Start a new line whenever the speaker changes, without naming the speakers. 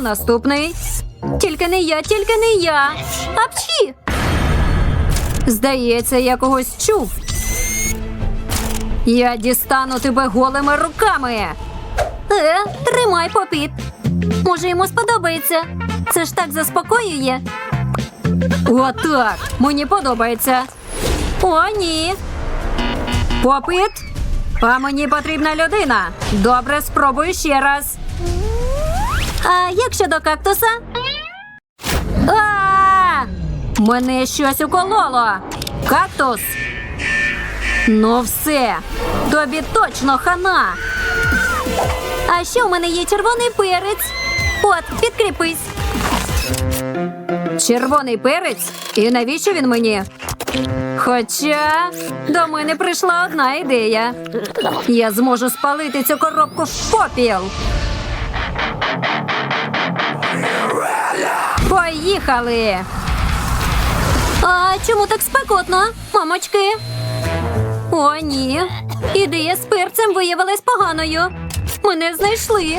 Наступний? Тільки не я, тільки не я. Апчі! Здається, я когось чув. Я дістану тебе голими руками. Е, тримай попіт. Може, йому сподобається. Це ж так заспокоює. Отак. Мені подобається. О, ні. Попит. А мені потрібна людина. Добре, спробую ще раз. А як щодо кактуса? А! Мене щось укололо. Кактус. Ну все. Тобі точно хана. А ще у мене є червоний перець. От, підкріпись. Червоний перець? І навіщо він мені? Хоча до мене прийшла одна ідея. Я зможу спалити цю коробку в попіл. Поїхали. А чому так спекотно, мамочки? О, ні. Ідея з перцем виявилась поганою. Мене знайшли.